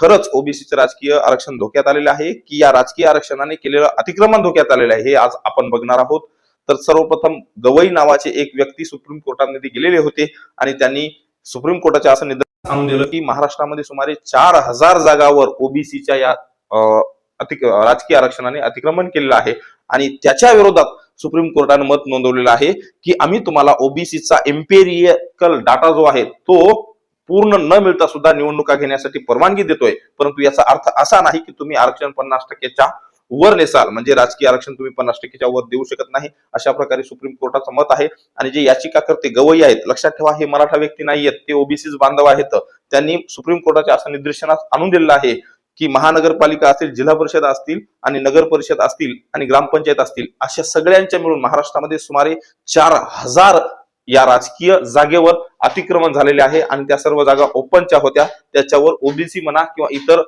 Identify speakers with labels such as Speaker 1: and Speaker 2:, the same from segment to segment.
Speaker 1: खरंच ओबीसीचं राजकीय आरक्षण धोक्यात आलेलं आहे की या राजकीय आरक्षणाने केलेलं अतिक्रमण धोक्यात आलेलं आहे हे आज आपण बघणार आहोत. तर सर्वप्रथम गवई नावाचे एक व्यक्ती सुप्रीम कोर्टामध्ये गेलेले होते आणि त्यांनी सुप्रीम कोर्टाच्या असं निदर्शन आणून दिलं की महाराष्ट्रामध्ये सुमारे चार हजार जागावर ओबीसीच्या या अतिक राजकीय आरक्षणाने अतिक्रमण केलेलं आहे. आणि त्याच्या विरोधात सुप्रीम कोर्टाने मत नोंदवलेलं आहे की आम्ही तुम्हाला ओबीसीचा एम्पेरियकल डाटा जो आहे तो पूर्ण न मिळता सुद्धा निवडणुका घेण्यासाठी परवानगी देतोय. परंतु याचा अर्थ असा नाही की तुम्ही आरक्षण पन्नास टक्क्याच्या वर नेसाल. म्हणजे राजकीय आरक्षण तुम्ही पन्नास टक्क्याच्या वर देऊ शकत नाही. अशा प्रकारे सुप्रीम कोर्टाचं मत आहे. आणि जे याचिकाकर्ते गवई आहेत लक्षात ठेवा हे मराठा व्यक्ती नाही आहेत. ते ओबीसी बांधव आहेत. त्यांनी सुप्रीम कोर्टाच्या असं निदर्शनास आणून दिलेलं आहे की महानगरपालिका असतील जिल्हा परिषद असतील आणि नगर परिषद असतील आणि ग्रामपंचायत असतील अशा सगळ्यांच्या मिळून महाराष्ट्रामध्ये सुमारे चार हजार या राजकीय जागेवर अतिक्रमण झालेले आहे आणि त्या सर्व जागा ओपनच्या होत्या. त्याच्यावर ओबीसी म्हणा किंवा इतर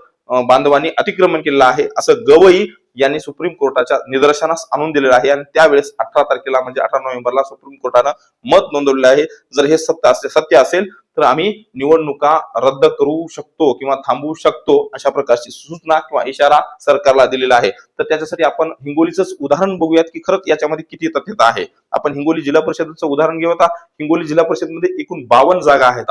Speaker 1: बांधवांनी अतिक्रमण केलेलं आहे. असं गवई यांनी सुप्रीम कोर्टाच्या निदर्शनास आणून दिलेलं आहे आणि त्यावेळेस अठरा तारखेला म्हणजे अठरा नोव्हेंबरला सुप्रीम कोर्टानं मत नोंदवलेलं आहे. जर हे सत्य असेल सत्य असेल तर आम्ही निवडणुका रद्द करू शकतो किंवा थांबवू शकतो अशा प्रकारची सूचना किंवा इशारा सरकारला दिलेला आहे. तर त्याच्यासाठी आपण हिंगोलीच उदाहरण बघूयात की खरंच याच्यामध्ये किती तथ्यता आहे. आपण हिंगोली जिल्हा परिषदेचं उदाहरण घेऊ आता हिंगोली जिल्हा परिषदमध्ये एकूण बावन्न जागा आहेत.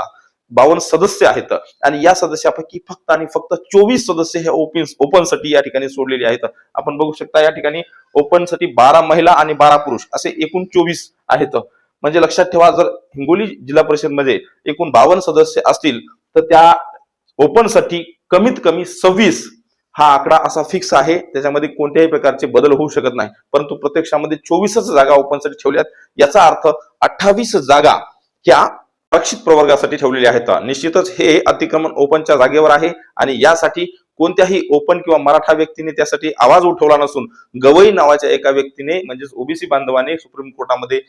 Speaker 1: बावन्न सदस्य आहेत. आणि या सदस्यापैकी फक्त आणि फक्त चोवीस सदस्य हे ओपन ओपनसाठी या ठिकाणी सोडलेले आहेत. आपण बघू शकता या ठिकाणी ओपनसाठी बारा महिला आणि बारा पुरुष असे एकूण चोवीस आहेत. म्हणजे लक्षात ठेवा जर हिंगोली जिल्हा परिषदमध्ये एकूण बावन्न सदस्य असतील तर त्या ओपनसाठी कमीत कमी सव्वीस हा आकडा असा फिक्स आहे. त्याच्यामध्ये कोणत्याही प्रकारचे बदल होऊ शकत नाही. परंतु प्रत्यक्षामध्ये चोवीसच जागा ओपनसाठी ठेवल्यात. याचा अर्थ अठ्ठावीस जागा ह्या आरक्षित प्रवर्गासाठी ठेवलेल्या आहेत. निश्चितच हे अतिक्रमण ओपनच्या जागेवर आहे आणि यासाठी कोणत्याही ओपन किंवा मराठा व्यक्तीने त्यासाठी आवाज उठवला नसून गवई नावाच्या एका व्यक्तीने म्हणजेच ओबीसी बांधवाने सुप्रीम कोर्टामध्ये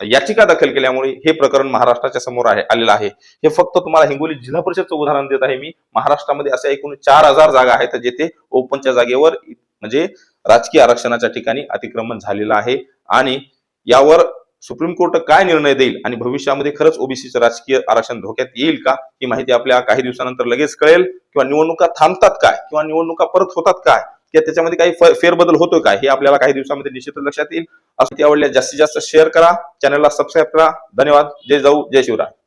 Speaker 1: याचिका दाखल केल्यामुळे हे प्रकरण महाराष्ट्राच्या समोर आहे आलेलं आहे. हे फक्त तुम्हाला हिंगोली जिल्हा परिषदचं उदाहरण देत आहे मी. महाराष्ट्रामध्ये अशा एकूण चार हजार जागा आहेत जेथे ओपनच्या जागेवर म्हणजे राजकीय आरक्षणाच्या ठिकाणी अतिक्रमण झालेलं आहे. आणि यावर सुप्रीम कोर्ट काय निर्णय देईल आणि भविष्यामध्ये खरंच ओबीसीचं राजकीय आरक्षण धोक्यात येईल का? ही माहिती आपल्या काही दिवसानंतर लगेच कळेल. किंवा निवडणुका थांबतात काय? किंवा निवडणुका परत होतात काय? किंवा त्याच्यामध्ये काही फेरबदल होतोय काय? हे आपल्याला काही दिवसामध्ये निश्चितच लक्षात येईल. असं आवडल्या जास्तीत जास्त शेअर करा. चॅनलला सबस्क्राईब करा. धन्यवाद. जय जाऊ जय शिवराय.